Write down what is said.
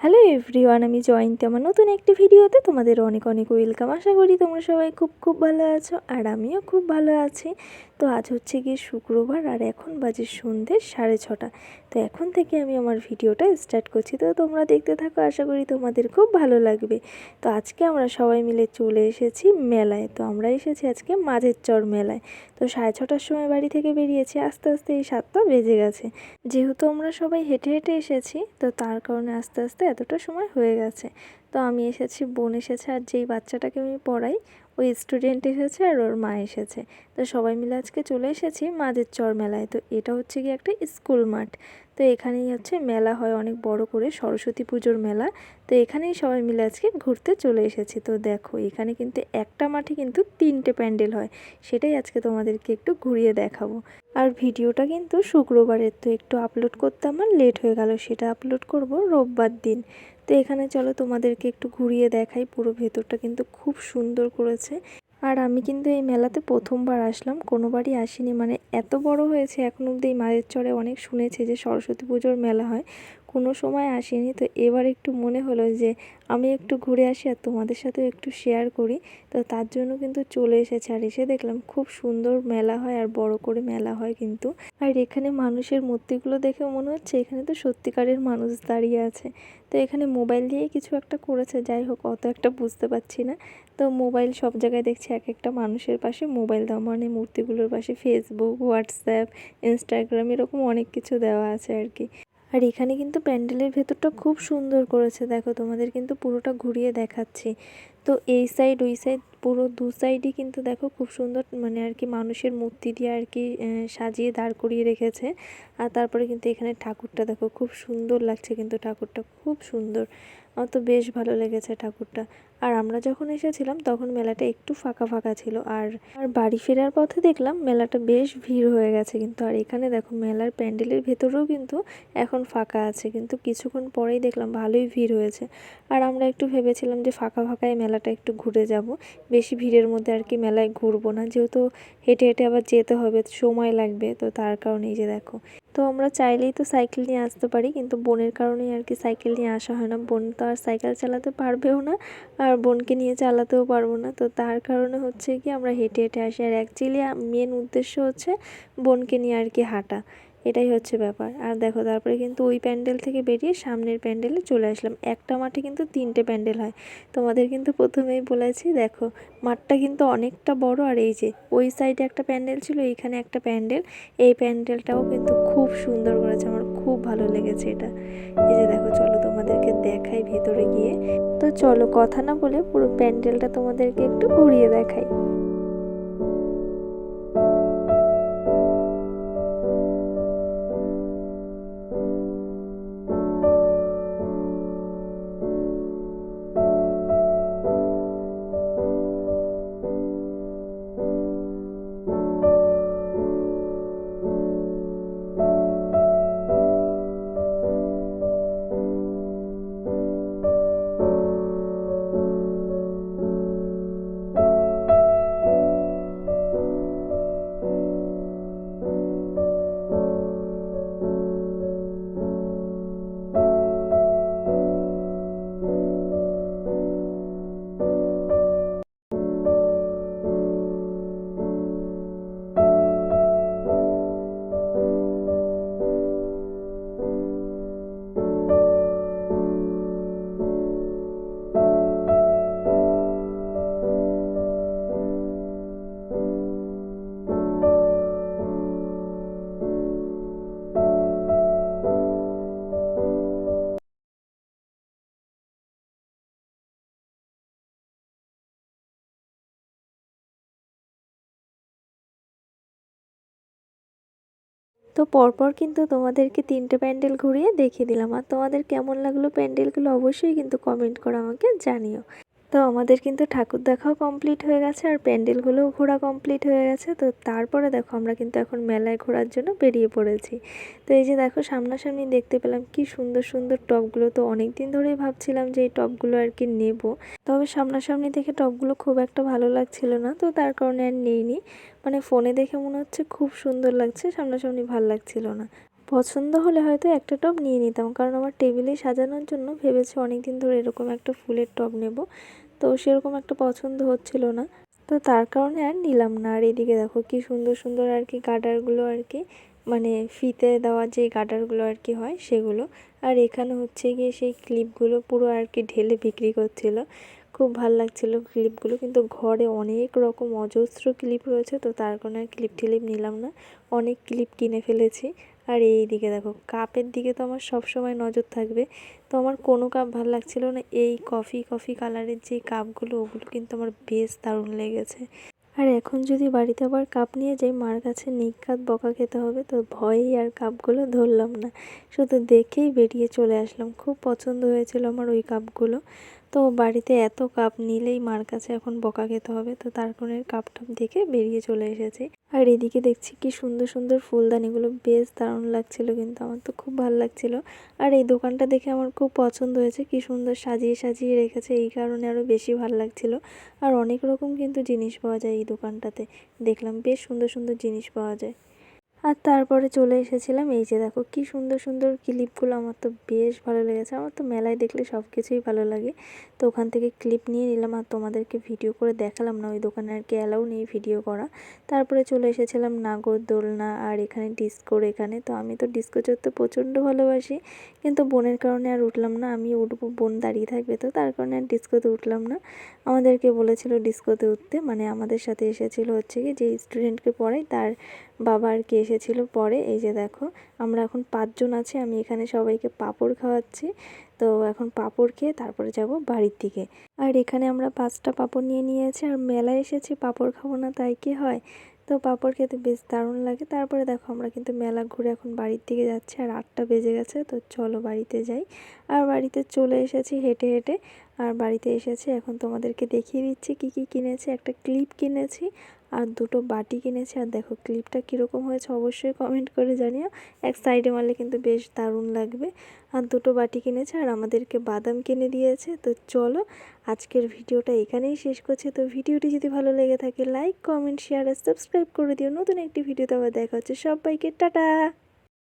Hello everyone, আমি জয়ন্তী। আমার নতুন একটি ভিডিওতে তোমাদের অনেক অনেক ওয়েলকাম। আশা করি তোমরা সবাই খুব খুব ভালো আছো আর আমিও খুব ভালো আছি। তো আজ হচ্ছে গিয়ে শুক্রবার আর এখন বাজে সন্ধ্যে সাড়ে ছটা। তো এখন থেকে আমি আমার ভিডিওটা স্টার্ট করছি। তো তোমরা দেখতে থাকো, আশা করি তোমাদের খুব ভালো লাগবে। তো আজকে আমরা সবাই মিলে চলে এসেছি মেলায়। তো আমরা এসেছি আজকে মাঝের চর মেলায়। তো সাড়ে ছটার সময় বাড়ি থেকে বেরিয়েছি, আস্তে আস্তে এই সাতটা বেজে গেছে। যেহেতু আমরা সবাই হেঁটে হেঁটে এসেছি, তো তার কারণে আস্তে আস্তে এতটা সময় হয়ে গেছে। তো আমি এসেছি, বোন এসেছে, আর যেই বাচ্চাটাকে আমি পড়াই ওই স্টুডেন্ট এসেছে আর ওর মা এসেছে। তো সবাই মিলে আজকে চলে এসেছি মাঝের চর মেলায় তো এটা হচ্ছে কি একটা স্কুল মাঠ। তো এখানেই হচ্ছে মেলা হয় অনেক বড় করে, সরস্বতী পুজোর মেলা। তো এখানেই সবাই মিলে আজকে ঘুরতে চলে এসেছি। তো দেখো, এখানে কিন্তু একটা মাঠে কিন্তু তিনটে প্যান্ডেল হয়, সেটাই আজকে তোমাদেরকে একটু ঘুরিয়ে দেখাবো। আর ভিডিওটা কিন্তু শুক্রবারের, তো একটু আপলোড করতে আমার লেট হয়ে গেল, সেটা আপলোড করব রোববার দিন। তো এখানে চলো তোমাদেরকে একটু ঘুরিয়ে দেখাই, পুরো ভেতরটা কিন্তু খুব সুন্দর করেছে। আর আমি কিন্তু এই মেলাতে প্রথমবার আসলাম। কোনোবারই আসিনি। মানে এত বড় হয়েছে, এখন অব্দি এই মায়ের চরে অনেক শুনেছি যে সরস্বতী পুজোর মেলা হয়। কোনো সময় আসিনি। তো এবার একটু মনে হলো যে আমি একটু ঘুরে আসি আর তোমাদের সাথেও একটু শেয়ার করি। তো তার জন্য কিন্তু চলে এসেছে। আর এসে দেখলাম খুব সুন্দর মেলা হয় আর বড় করে মেলা হয় কিন্তু। আর এখানে মানুষের মূর্তিগুলো দেখে মনে হচ্ছে এখানে তো সত্যিকারের মানুষ দাঁড়িয়ে আছে। তো এখানে মোবাইল দিয়ে কিছু একটা করেছে। যাই হোক, অত একটা বুঝতে পারছি না। তো মোবাইল সব জায়গায় দেখছি এক একটা মানুষের পাশে মোবাইল দেওয়া মানে মূর্তিগুলোর পাশে ফেসবুক হোয়াটসঅ্যাপ ইনস্টাগ্রাম এরকম অনেক কিছু দেওয়া আছে আর কি। আর এখানে কিন্তু প্যান্ডেলের ভেতরটা খুব সুন্দর করেছে। দেখো, তোমাদের কিন্তু পুরোটা ঘুরিয়ে দেখাচ্ছি। তো এই সাইড ওই সাইড পুরো দু সাইডই কিন্তু দেখো খুব সুন্দর মানে আর কি মানুষের মূর্তি দিয়ে আর কি সাজিয়ে দাঁড় করিয়ে রেখেছে। আর তারপরে কিন্তু এখানে ঠাকুরটা দেখো খুব সুন্দর লাগছে কিন্তু ঠাকুরটা খুব সুন্দর। আমার তো বেশ ভালো লেগেছে ঠাকুরটা। আর আমরা যখন এসেছিলাম, তখন মেলাটা একটু ফাঁকা ফাঁকা ছিল। আর আর বাড়ি ফেরার পথে দেখলাম মেলাটা বেশ ভিড় হয়ে গেছে কিন্তু। আর এখানে দেখো মেলার প্যান্ডেলের ভেতরেও কিন্তু এখন ফাঁকা আছে। কিন্তু কিছুক্ষণ পরেই দেখলাম ভালোই ভিড় হয়েছে। আর আমরা একটু ভেবেছিলাম যে ফাঁকা ফাঁকায় মেলাটা একটু ঘুরে যাব। বেশি ভিড়ের মধ্যে আর কি মেলায় ঘুরবো না। যেহেতু হেঁটে হেঁটে আবার যেতে হবে, সময় লাগবে। তো তার কারণেই যে দেখো তো আমরা চাইলেই তো সাইকেল নিয়ে আসতে পারি, কিন্তু বোনের কারণেই আর কি সাইকেল নিয়ে আসা হয় না। বোন তো আর সাইকেল চালাতে পারবেও না, আর বোনকে নিয়ে চালাতেও পারব না। তো তার কারণে হচ্ছে কি আমরা হেঁটে হেঁটে আসি। আর অ্যাকচুয়ালি মেন উদ্দেশ্য হচ্ছে বোনকে নিয়ে আর কি হাঁটা। এটাই হচ্ছে ব্যাপার। আর দেখো, তারপরে কিন্তু ওই প্যান্ডেল থেকে বেরিয়ে সামনের প্যান্ডেলে চলে আসলাম। একটা মাঠে কিন্তু তিনটে প্যান্ডেল হয়। তোমাদের কিন্তু প্রথমেই বলেছি, দেখো, মাঠটা কিন্তু অনেকটা বড় আর এই যে, ওই সাইডে একটা প্যান্ডেল ছিল, এইখানে একটা প্যান্ডেল। এই প্যান্ডেলটাও কিন্তু খুব সুন্দর করেছে, আমার খুব ভালো লেগেছে এটা। এই যে দেখো, চলো তোমাদেরকে দেখাই ভেতরে গিয়ে। তো চলো, কথা না বলে পুরো প্যান্ডেলটা তোমাদেরকে একটু ঘুরিয়ে দেখাই। তো পরপর কিন্তু তোমাদেরকে তিনটে প্যান্ডেল ঘুরিয়ে দেখিয়ে দিলাম। আর তোমাদের কেমন লাগল প্যান্ডেলগুলো অবশ্যই কিন্তু কমেন্ট করে আমাকে জানিও। তো আমাদের কিন্তু ঠাকুর দেখাও কমপ্লিট হয়ে গেছে আর প্যান্ডেলগুলোও ঘোরা কমপ্লিট হয়ে গেছে। তো তারপরে দেখো আমরা কিন্তু এখন মেলায় ঘোরার জন্য বেরিয়ে পড়েছি। তো এই যে দেখো সামনাসামনি দেখতে পেলাম কি সুন্দর সুন্দর টপগুলো। তো অনেক দিন ধরেই ভাবছিলাম যে এই টপগুলো আর কি নেব। তবে সামনাসামনি দেখে টপগুলো খুব একটা ভালো লাগছিল না। তো তার কারণে আর নেইনি। মানে ফোনে দেখে মনে হচ্ছে খুব সুন্দর লাগছে, সামনাসামনি ভালো লাগছিল না। পছন্দ হলে হয়তো একটা টব নিয়ে নিতাম। কারণ আমার টেবিলে সাজানোর জন্য ভেবেছি অনেক দিন ধরে এরকম একটা ফুলের টব নেব। তো সেরকম একটা পছন্দ হচ্ছিল না। তো তার কারণে আর নিলাম না। আর এদিকে দেখো কি সুন্দর সুন্দর আর কি গার্ডারগুলো আর কি মানে ফিতে দেওয়া যে গার্ডারগুলো আর কি হয় সেগুলো। আর এখানে হচ্ছে গিয়ে সেই ক্লিপগুলো পুরো আর কি ঢেলে বিক্রি করছিল। খুব ভালো লাগছিল ক্লিপগুলো। কিন্তু ঘরে অনেক রকম অজস্র ক্লিপ রয়েছে। তো তার কারণে আর ক্লিপ টিলিপ নিলাম না। অনেক ক্লিপ কিনে ফেলেছি। আর এই দিকে দেখো, কাপের দিকে তো আমার সব সময় নজর থাকবে। তো আমার কোনো কাপ ভালো লাগছিল না, এই কফি কফি কালারের যে কাপগুলো, ওগুলো কিন্তু আমার বেশ দারুণ লেগেছে। আর এখন যদি বাড়িতে আবার কাপ নিয়ে যাই, মার কাছে নিকাত বকা খেতে হবে, তো ভয়েই আর কাপগুলো ধরলাম না। শুধু দেখেই বেরিয়ে চলে আসলাম, খুব পছন্দ হয়েছিল আমার ওই কাপগুলো। তো বাড়িতে এত কাপ নিলেই মার কাছে এখন বকা খেতে হবে, তো তার কারণে কাপ টাপ দেখে বেরিয়ে চলে এসেছি। আর এদিকে দেখছি কি সুন্দর সুন্দর ফুলদানিগুলো বেশ দারুণ লাগছিল কিন্তু আমার তো খুব ভালো লাগছিল। আর এই দোকানটা দেখে আমার খুব পছন্দ হয়েছে কি সুন্দর সাজিয়ে সাজিয়ে রেখেছে, এই কারণে আরও বেশি ভালো লাগছিল। আর অনেক রকম কিন্তু জিনিস পাওয়া যায় এই দোকানটাতে, দেখলাম বেশ সুন্দর সুন্দর জিনিস পাওয়া যায়। আর তারপরে চলে এসেছিলাম, এই যে দেখো কি সুন্দর সুন্দর ক্লিপগুলো আমার তো বেশ ভালো লেগেছে। আমার তো মেলায় দেখলে সব কিছুই ভালো লাগে। তো ওখান থেকে ক্লিপ নিয়ে নিলাম আর তোমাদেরকে ভিডিও করে দেখালাম না, ওই দোকানে আর কি অ্যালাউ নেই ভিডিও করা। তারপরে চলে এসেছিলাম নাগর দোলনা আর এখানে ডিস্কোর এখানে। তো আমি তো ডিস্কো চড়তে প্রচণ্ড ভালোবাসি, কিন্তু বোনের কারণে আর উঠলাম না। আমি উঠবো, বোন দাঁড়িয়ে থাকবে তো, তার কারণে আর ডিস্কোতে উঠলাম না। আমাদেরকে বলেছিল ডিস্কোতে উঠতে মানে আমাদের সাথে এসেছিল হচ্ছে কি যে স্টুডেন্টকে পড়াই তার বাবা আর কি এসেছিল পরে, এই যে দেখো, আমরা এখন পাঁচজন আছি, আমি এখানে সবাইকে পাঁপড় খাওয়াচ্ছি। তো এখন পাঁপড় খেয়ে তারপরে যাব বাড়ির দিকে। আর এখানে আমরা পাঁচটা পাঁপড় নিয়ে নিয়েছি, আর মেলায় এসেছি, পাঁপড় খাব না তাই কি হয়? তো পাঁপড় খেতে বেশ দারুণ লাগে। তারপরে দেখো, আমরা কিন্তু মেলা ঘুরে এখন বাড়ির দিকে যাচ্ছি, আর আটটা বেজে গেছে, তো চলো বাড়িতে যাই। আর বাড়িতে চলে এসেছি হেঁটে হেঁটে, আর বাড়িতে এসেছি, এখন তোমাদেরকে দেখিয়ে দিচ্ছি কি কি কিনেছি, একটা ক্লিপ কিনেছি আর দুটো বাটি কিনেছি, আর দেখো ক্লিপটা কীরকম হয়েছে অবশ্যই কমেন্ট করে জানিও। এক সাইডে মারলে কিন্তু বেশ দারুণ লাগবে। আর দুটো বাটি কিনেছে, আর আমাদেরকে বাদাম কিনে দিয়েছে। তো চলো আজকের ভিডিওটা এখানেই শেষ করছে। তো ভিডিওটি যদি ভালো লেগে থাকে লাইক কমেন্ট শেয়ার আর সাবস্ক্রাইব করে দিও। নতুন একটি ভিডিওতে আবার দেখা হচ্ছে। সবাইকে টাটা!